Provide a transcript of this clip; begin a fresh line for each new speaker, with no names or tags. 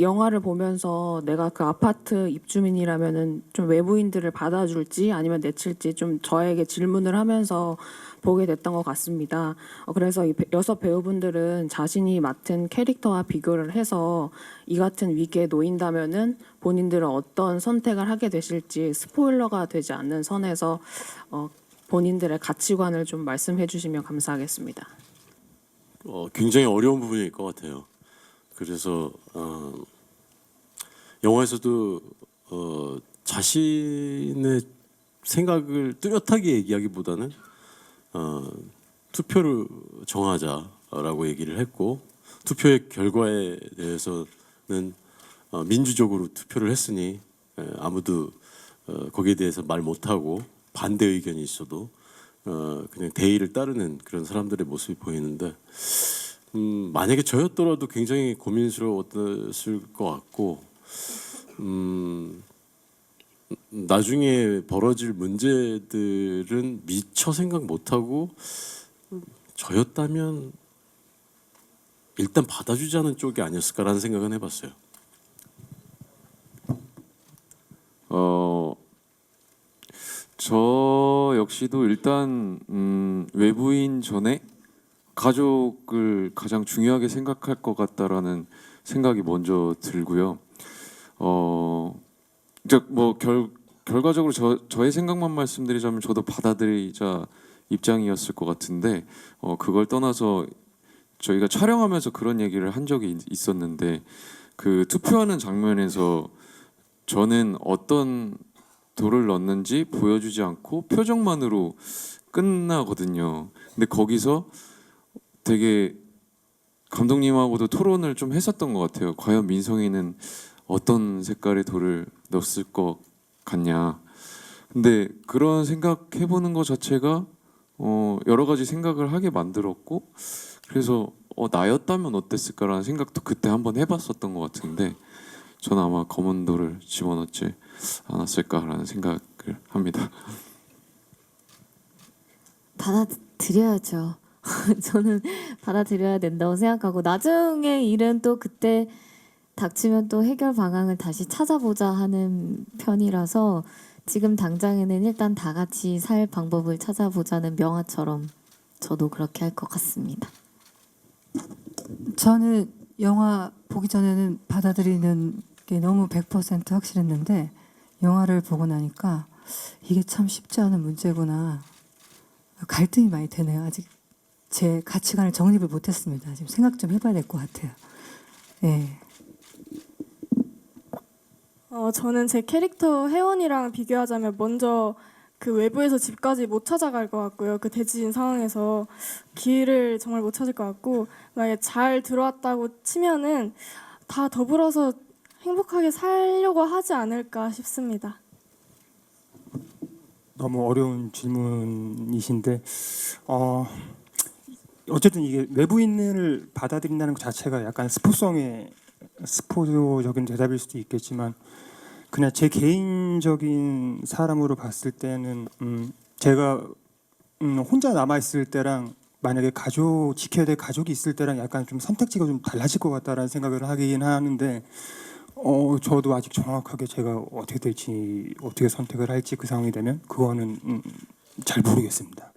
영화를 보면서 내가 그 아파트 입주민이라면은 좀 외부인들을 받아줄지 아니면 내칠지 좀 저에게 질문을 하면서 보게 됐던 것 같습니다. 어, 그래서 이 배- 여섯 배우분들은 자신이 맡은 캐릭터와 비교를 해서 이 같은 위기에 놓인다면은 본인들은 어떤 선택을 하게 되실지 스포일러가 되지 않는 선에서 어, 본인들의 가치관을 좀 말씀해 주시면 감사하겠습니다.
어, 굉장히 어려운 부분일 것 같아요. 그래서 어, 영화에서도 어, 자신의 생각을 뚜렷하게 얘기하기보다는 어, 투표를 정하자라고 얘기를 했고 투표의 결과에 대해서는 어, 민주적으로 투표를 했으니 에, 아무도 어, 거기에 대해서 말 못하고 반대 의견이 있어도 어, 그냥 대의를 따르는 그런 사람들의 모습이 보이는데 음, 만약에 저였더라도 굉장히 고민스러웠을 것 같고 음, 나중에 벌어질 문제들은 미처 생각 못하고 저였다면 일단 받아주자는 쪽이 아니었을까라는 생각은 해봤어요.
어, 저 역시도 일단 음, 외부인 전에 가족을 가장 중요하게 생각할 것 같다라는 생각이 먼저 들고요. 어, 이제 뭐결 결과적으로 저 저의 생각만 말씀드리자면 저도 받아들이자 입장이었을 것 같은데 어, 그걸 떠나서 저희가 촬영하면서 그런 얘기를 한 적이 있- 있었는데 그 투표하는 장면에서 저는 어떤 돌을 넣는지 보여주지 않고 표정만으로 끝나거든요. 근데 거기서 되게 감독님하고도 토론을 좀 했었던 것 같아요. 과연 민성이는 어떤 색깔의 돌을 넣었을 것 같냐. 근데 그런 생각해보는 것 자체가 어, 여러 가지 생각을 하게 만들었고 그래서 어, 나였다면 어땠을까라는 생각도 그때 한번 해봤었던 것 같은데 저는 아마 검은 돌을 집어넣지 않았을까라는 생각을 합니다.
받아들여야죠. 저는 받아들여야 된다고 생각하고 나중에 일은 또 그때 닥치면 또 해결 방안을 다시 찾아보자 하는 편이라서 지금 당장에는 일단 다 같이 살 방법을 찾아보자는 명화처럼 저도 그렇게 할 것 같습니다.
저는 영화 보기 전에는 받아들이는 게 너무 100% 확실했는데 영화를 보고 나니까 이게 참 쉽지 않은 문제구나. 갈등이 많이 되네요. 아직 제 가치관을 정립을 못했습니다. 지금 생각 좀 해봐야 될 것 같아요. 예.
어, 저는 제 캐릭터 혜원이랑 비교하자면 먼저 그 외부에서 집까지 못 찾아갈 것 같고요. 그 대지진 상황에서 길을 정말 못 찾을 것 같고 만약에 잘 들어왔다고 치면은 다 더불어서 행복하게 살려고 하지 않을까 싶습니다.
너무 어려운 질문이신데 어 어쨌든 이게 외부인을 받아들인다는 것 자체가 약간 스포성의 스포적인 대답일 수도 있겠지만 그냥 제 개인적인 사람으로 봤을 때는 음 제가 음 혼자 남아 있을 때랑 만약에 가족 지켜야 될 가족이 있을 때랑 약간 좀 선택지가 좀 달라질 것 같다라는 생각을 하긴 하는데 어 저도 아직 정확하게 제가 어떻게 될지 어떻게 선택을 할지 그 상황이 되면 그거는 음, 잘 모르겠습니다.